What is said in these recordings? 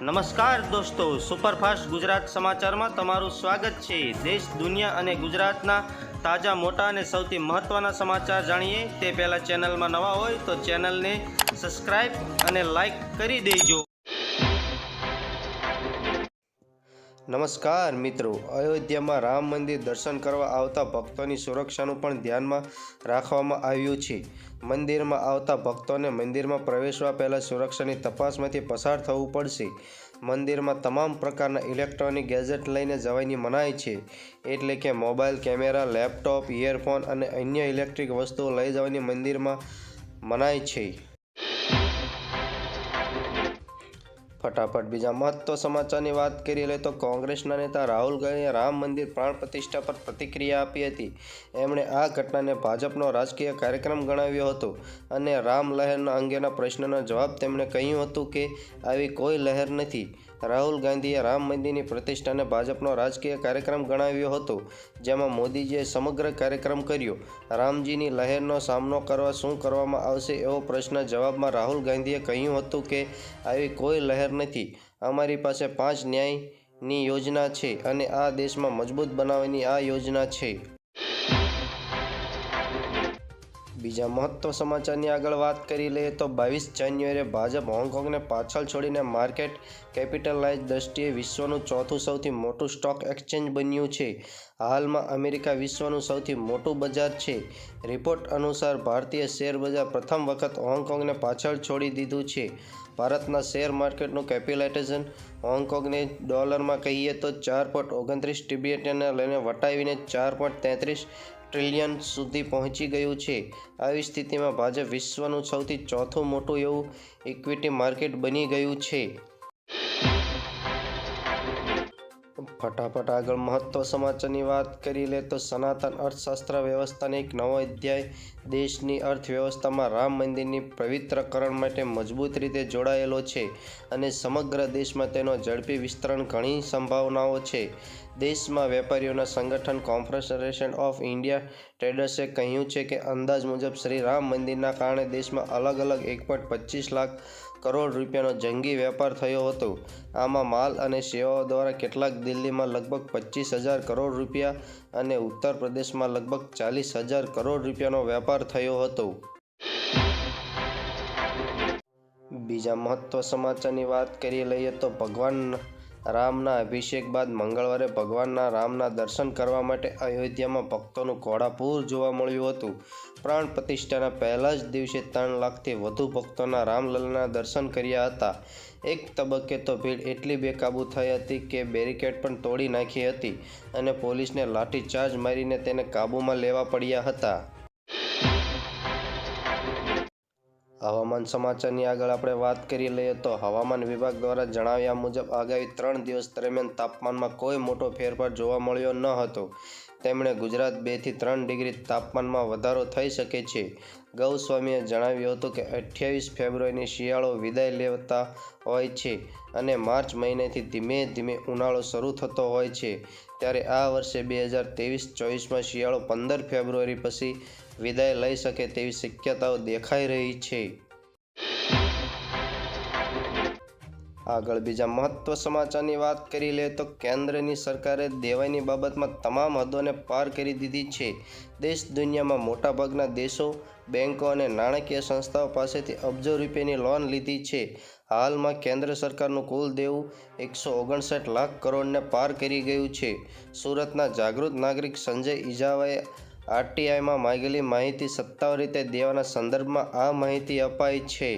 નમસ્કાર દોસ્તો, સુપરફાસ્ટ ગુજરાત સમાચારમાં તમારું સ્વાગત છે. દેશ, દુનિયા અને ગુજરાતના તાજા, મોટા અને સૌથી મહત્ત્વના સમાચાર જાણીએ. તે પહેલાં ચેનલમાં નવા હોય તો ચેનલને સબસ્ક્રાઈબ અને લાઈક કરી દેજો. નમસ્કાર મિત્રો. અયોધ્યામાં રામ મંદિર દર્શન કરવા આવતા ભક્તોની સુરક્ષાનું પણ ધ્યાનમાં રાખવામાં આવ્યું છે. મંદિરમાં આવતા ભક્તોને મંદિરમાં પ્રવેશવા પહેલાં સુરક્ષાની તપાસમાંથી પસાર થવું પડશે. મંદિરમાં તમામ પ્રકારના ઇલેક્ટ્રોનિક ગેજેટ લઈને જવાની મનાઈ છે. એટલે કે મોબાઈલ, કેમેરા, લેપટોપ, ઇયરફોન અને અન્ય ઇલેક્ટ્રિક વસ્તુઓ લઈ જવાની મંદિરમાં મનાઈ છે. ફટાફટ બીજા મહત્વ સમાચારની વાત કરી લે તો કોંગ્રેસના નેતા રાહુલ ગાંધીએ રામ મંદિર પ્રાણ પ્રતિષ્ઠા પર પ્રતિક્રિયા આપી હતી. એમણે આ ઘટનાને ભાજપનો રાજકીય કાર્યક્રમ ગણાવ્યો હતો અને રામ લહેરના અંગેના પ્રશ્નનો જવાબ તેમણે કહ્યું હતું કે આવી કોઈ લહેર નથી. રાહુલ ગાંધીએ રામ મંદિરની પ્રતિષ્ઠાને ભાજપનો રાજકીય કાર્યક્રમ ગણાવ્યો હતો, જેમાં મોદીજીએ સમગ્ર કાર્યક્રમ કર્યો. રામજીની લહેરનો સામનો કરવા શું કરવામાં આવશે એવો પ્રશ્ન જવાબમાં રાહુલ ગાંધીએ કહ્યું હતું કે, આવી કોઈ લહેર નથી. અમારી પાસે પાંચ ન્યાયની યોજના છે અને આ દેશમાં મજબૂત બનાવવાની આ યોજના છે. બીજા મહત્વ સમાચારની આગળ વાત કરી લઈએ તો બાવીસ જાન્યુઆરીએ ભાજપ હોંગકોંગને પાછળ છોડીને માર્કેટ કેપિટલાઇઝ દ્રષ્ટિએ વિશ્વનું ચોથું સૌથી મોટું સ્ટોક એક્સચેન્જ બન્યું છે. હાલમાં અમેરિકા વિશ્વનું સૌથી મોટું બજાર છે. રિપોર્ટ અનુસાર ભારતીય શેર બજાર પ્રથમ વખત હોંગકોંગને પાછળ છોડી દીધું છે. ભારતના શેર માર્કેટનું કેપિટલાઇઝેશન હોંગકોંગને ડોલરમાં કહીએ તો ચાર પોઈન્ટ ઓગણત્રીસ ટ્રિલિયનને લઈને વટાવીને ચાર પોઈન્ટ તેત્રીસ ટ્રિલિયન સુધી પહોંચી ગયું છે. આવી સ્થિતિમાં ભાજપ વિશ્વનું સૌથી ચોથું મોટું એવું ઇક્વિટી માર્કેટ બની ગયું છે. ફટાફટ આગળ મહત્વ સમાચારની વાત કરી લે તો સનાતન અર્થશાસ્ત્ર વ્યવસ્થાને એક નવો અધ્યાય દેશની અર્થવ્યવસ્થામાં રામ મંદિરની પવિત્રકરણ માટે મજબૂત રીતે જોડાયેલો છે અને સમગ્ર દેશમાં તેનો ઝડપી વિસ્તરણ ઘણી સંભાવનાઓ છે. દેશમાં વેપારીઓના સંગઠન કોન્ફેડરેશન ઓફ ઇન્ડિયા ટ્રેડર્સે કહ્યું છે કે અંદાજ મુજબ શ્રી રામ મંદિરના કારણે દેશમાં અલગ અલગ એક લાખ કરોડ રૂપિયાનો જંગી વેપાર થયો હતો. આમાં માલ અને સેવાઓ દ્વારા કેટલાક દિલ્હીમાં લગભગ પચીસ હજાર કરોડ રૂપિયા અને ઉત્તર પ્રદેશમાં લગભગ ચાલીસ હજાર કરોડ રૂપિયાનો વેપાર થયો હતો. બીજા મહત્વ સમાચારની વાત કરી લઈએ તો ભગવાન રામના અભિષેક બાદ મંગળવારે ભગવાનના રામના દર્શન કરવા માટે અયોધ્યામાં ભક્તોનું ઘોડાપૂર જોવા મળ્યું હતું. પ્રાણ પ્રતિષ્ઠાના પહેલા જ દિવસે ત્રણ લાખથી વધુ ભક્તોના રામલલ્લાના દર્શન કર્યા હતા. એક તબક્કે તો ભીડ એટલી બેકાબૂ થઈ હતી કે બેરિકેડ પણ તોડી નાખી હતી અને પોલીસને લાઠીચાર્જ મારીને તેને કાબૂમાં લેવા પડ્યા હતા. હવામાન સમાચારની આગળ આપણે વાત કરી લઈએ તો હવામાન વિભાગ દ્વારા જણાવ્યા મુજબ આગામી ત્રણ દિવસ દરમિયાન તાપમાનમાં કોઈ મોટો ફેરફાર જોવા મળ્યો ન હતો. તેમણે ગુજરાત બેથી ત્રણ ડિગ્રી તાપમાનમાં વધારો થઈ શકે છે. ગૌસ્વામીએ જણાવ્યું હતું કે અઠ્યાવીસ ફેબ્રુઆરીની શિયાળો વિદાય લેતા હોય છે અને માર્ચ મહિનેથી ધીમે ધીમે ઉનાળો શરૂ થતો હોય છે. ત્યારે આ વર્ષે બે હજાર ત્રેવીસ ચોવીસમાં શિયાળો પંદર ફેબ્રુઆરી પછી વિદાય લઈ શકે તેવી શક્યતાઓ દેખાઈ રહી છે. આગળ બીજા મહત્વ સમાચારની વાત કરી લે તો કેન્દ્રની સરકારે દેવાઈની બાબતમાં તમામ હદોને પાર કરી દીધી છે. દેશ દુનિયામાં મોટાભાગના દેશો બેન્કો અને નાણાકીય સંસ્થાઓ પાસેથી અબજો રૂપિયાની લોન લીધી છે. હાલમાં કેન્દ્ર સરકારનું કુલ દેવું એકસો ઓગણસાઠ લાખ કરોડને પાર કરી ગયું છે. સુરતના જાગૃત નાગરિક સંજય ઇજાવાએ આરટીઆઈમાં માગેલી માહિતી સત્તાવાર રીતે દેવાના સંદર્ભમાં આ માહિતી અપાઈ છે.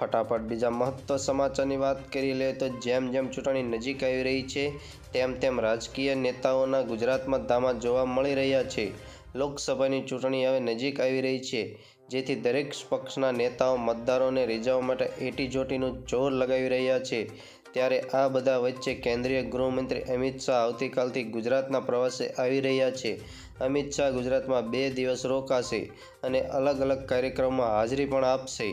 ફટાફટ બીજા મહત્વ સમાચારની વાત કરી લે તો જેમ જેમ ચૂંટણી નજીક આવી રહી છે, તેમ તેમ રાજકીય નેતાઓના ગુજરાતમાં ધામા જોવા મળી રહ્યા છે. લોકસભાની ચૂંટણી હવે નજીક આવી રહી છે, જેથી દરેક પક્ષના નેતાઓ મતદારોને રીઝવવા માટે એટીજોટીનું જોર લગાવી રહ્યા છે. ત્યારે આ બધા વચ્ચે કેન્દ્રીય ગૃહમંત્રી અમિત શાહ આવતીકાલથી ગુજરાતના પ્રવાસે આવી રહ્યા છે. અમિત શાહ ગુજરાતમાં બે દિવસ રોકાશે અને અલગ અલગ કાર્યક્રમમાં હાજરી પણ આપશે.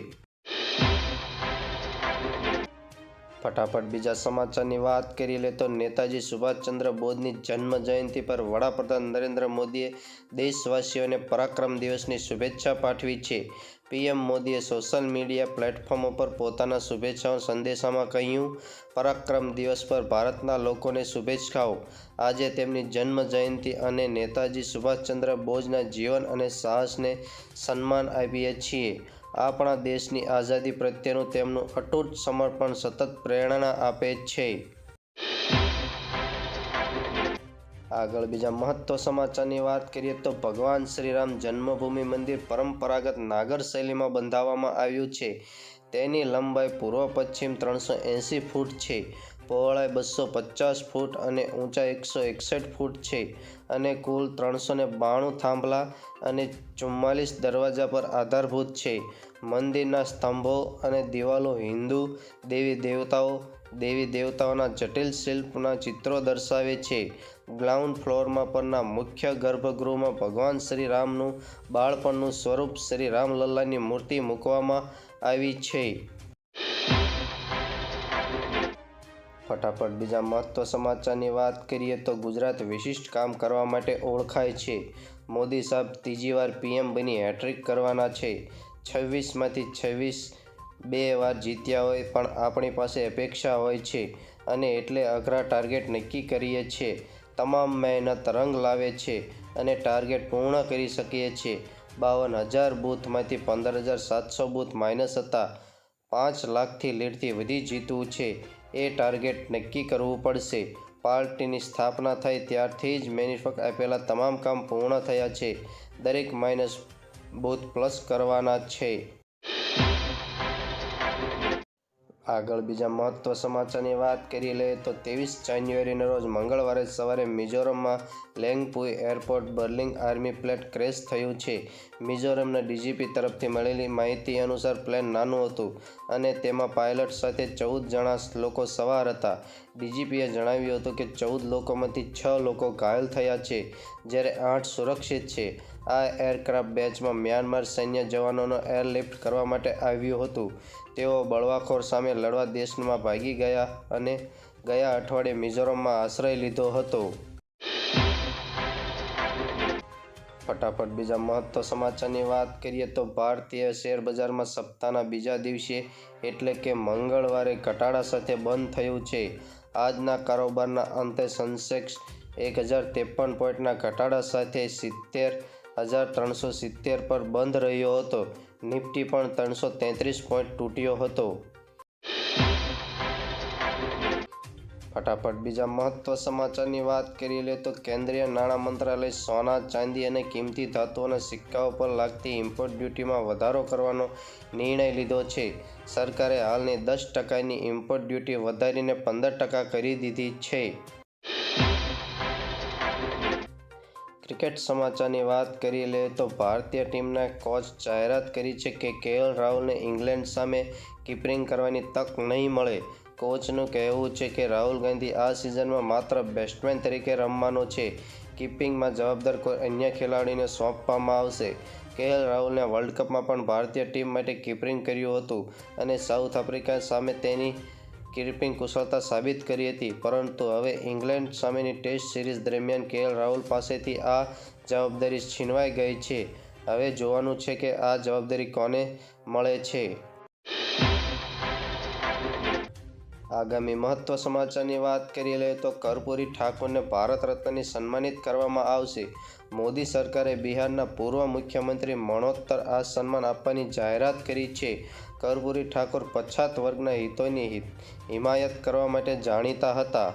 ફટાફટ બીજા સમાચારની વાત કરી લે તો નેતાજી સુભાષચંદ્ર બોઝની જન્મ જયંતિ પર વડાપ્રધાન નરેન્દ્ર મોદીએ દેશવાસીઓને પરાક્રમ દિવસની શુભેચ્છા પાઠવી છે. પીએમ મોદીએ સોશિયલ મીડિયા પ્લેટફોર્મ ઉપર પોતાના શુભેચ્છાઓ સંદેશામાં કહ્યું, પરાક્રમ દિવસ પર ભારતના લોકોને શુભેચ્છાઓ આજે તેમની જન્મ જયંતિ અને નેતાજી સુભાષચંદ્ર બોઝના જીવન અને સાહસને સન્માન આપીએ છીએ. આપણા દેશની આઝાદી પ્રત્યેનું તેમનું અટૂટ સમર્પણ સતત પ્રેરણા આપે છે. આગળ બીજા મહત્વ સમાચારની વાત કરીએ તો ભગવાન શ્રીરામ જન્મભૂમિ મંદિર પરંપરાગત નાગર શૈલીમાં બંધાવવામાં આવ્યું છે. તેની લંબાઈ પૂર્વ પશ્ચિમ ત્રણસો એંસી ફૂટ છે. પહોળાઈ બસો પચાસ ફૂટ અને ઊંચાઈ એકસો એકસઠ ફૂટ છે અને કુલ ત્રણસો ને બાણું થાંભલા અને ચુમ્માલીસ દરવાજા પર આધારભૂત છે. મંદિરના સ્તંભો અને દિવાલો હિન્દુ દેવી દેવતાઓ, દેવી દેવતાઓના જટિલ શિલ્પના ચિત્રો દર્શાવે છે. ગ્રાઉન્ડ ફ્લોરમાં પરના મુખ્ય ગર્ભગૃહમાં ભગવાન શ્રી રામનું બાળપણનું સ્વરૂપ શ્રી રામલલ્લાની મૂર્તિ મૂકવામાં આવી છે. ફટાફટ બીજા મહત્વ સમાચારની વાત કરીએ તો ગુજરાત વિશિષ્ટ કામ કરવા માટે ઓળખાય છે. મોદી સાહેબ ત્રીજી વાર પીએમ બની હેટ્રિક કરવાના છે. છવ્વીસમાંથી છવ્વીસ બે વાર જીત્યા હોય પણ આપણી પાસે અપેક્ષા હોય છે અને એટલે અઘરા ટાર્ગેટ નક્કી કરીએ છીએ તમામ મહેનત રંગ લાવે છે અને ટાર્ગેટ પૂર્ણ કરી શકીએ છીએ બાવન હજાર બૂથમાંથી પંદર હજાર સાતસો બૂથ માઇનસ હતા. પાંચ લાખથી લીડથી વધી જીતવું છે. એ ટાર્ગેટ નક્કી કરવું પડશે. પાર્ટીની સ્થાપના થઈ ત્યારથી જ મેનિફેક્ટ આપેલા તમામ કામ પૂર્ણ થયા છે. દરેક માઇનસ બૂથ પ્લસ કરવાના છે. આગળ બીજા મહત્વ સમાચારની વાત કરી લઈએ તો ત્રેવીસ જાન્યુઆરીના રોજ મંગળવારે સવારે મિઝોરમમાં લેંગપુઈ એરપોર્ટ બર્લિંગ આર્મી પ્લેટ ક્રેશ થયું છે. મિઝોરમના ડીજીપી તરફથી મળેલી માહિતી અનુસાર પ્લેન નાનું હતું અને તેમાં પાયલટ સાથે ચૌદ જણા લોકો સવાર હતા. ડીજીપીએ જણાવ્યું હતું કે ચૌદ લોકોમાંથી છ લોકો ઘાયલ થયા છે, જ્યારે આઠ સુરક્ષિત છે. આ એરક્રાફ્ટ બેચમાં મ્યાનમાર સૈન્ય જવાનોનો એરલિફ્ટ કરવા માટે આવ્યું હતું. તેઓ બળવાખોર સામે લડવા દેશમાં ભાગી ગયા અને ગયા અઠવાડિયે મિઝોરમમાં આશ્રય લીધો હતો. ફટાફટ બીજા મહત્વ સમાચારની વાત કરીએ તો ભારતીય શેર બજારમાં સપ્તાહના બીજા દિવસે એટલે કે મંગળવારે ઘટાડા સાથે બંધ થયું છે. આજના કારોબારના અંતે સેન્સેક્સ એક હજાર ત્રેપન પોઈન્ટના ઘટાડા સાથે સિત્તેર હજાર ત્રણસો સિત્તેર પર બંધ રહ્યો હતો. નિફ્ટી પણ ત્રણસો તેત્રીસ પોઈન્ટ તૂટ્યો હતો. ફટાફટ બીજા મહત્વ સમાચારની વાત કરી લે તો કેન્દ્રીય નાણાં મંત્રાલય સોના, ચાંદી અને કિંમતી ધાતુઓના સિક્કાઓ પર લાગતી ઇમ્પોર્ટ ડ્યુટીમાં વધારો કરવાનો નિર્ણય લીધો છે. સરકારે હાલની દસ ટકાની ઇમ્પોર્ટ ડ્યુટી વધારીને પંદર ટકા કરી દીધી છે. ક્રિકેટ સમાચારની વાત કરી લે તો ભારતીય ટીમના કોચ જાહેરાત કરી છે કે કેએલ રાહુલને ઇંગ્લેન્ડ સામે કીપરિંગ કરવાની તક નહીં મળે. કોચનું કહેવું છે કે રાહુલ ગાંધી આ સિઝનમાં માત્ર બેટ્સમેન તરીકે રમવાનો છે. કીપિંગમાં જવાબદાર કોઈ અન્ય ખેલાડીને સોંપવામાં આવશે. કેએલ રાહુલને વર્લ્ડ કપમાં પણ ભારતીય ટીમ માટે કીપરિંગ કર્યું હતું અને સાઉથ આફ્રિકા સામે તેની કીપિંગ કુશળતા સાબિત કરી હતી, પરંતુ હવે ઇંગ્લેન્ડ સામેની ટેસ્ટ સિરીઝ દરમિયાન કેએલ રાહુલ પાસેથી આ જવાબદારી છીનવાઈ ગઈ છે. હવે જોવાનું છે કે આ જવાબદારી કોને મળે છે. આગામી મહત્વ સમાચારની વાત કરી લઈએ તો કર્પૂરી ઠાકોરને ભારત રત્નની સન્માનિત કરવામાં આવશે. મોદી સરકારે બિહારના પૂર્વ મુખ્યમંત્રી મણોત્તર આ સન્માન આપવાની જાહેરાત કરી છે. કર્પૂરી ઠાકોર પછાત વર્ગના હિતોની હિમાયત કરવા માટે જાણીતા હતા.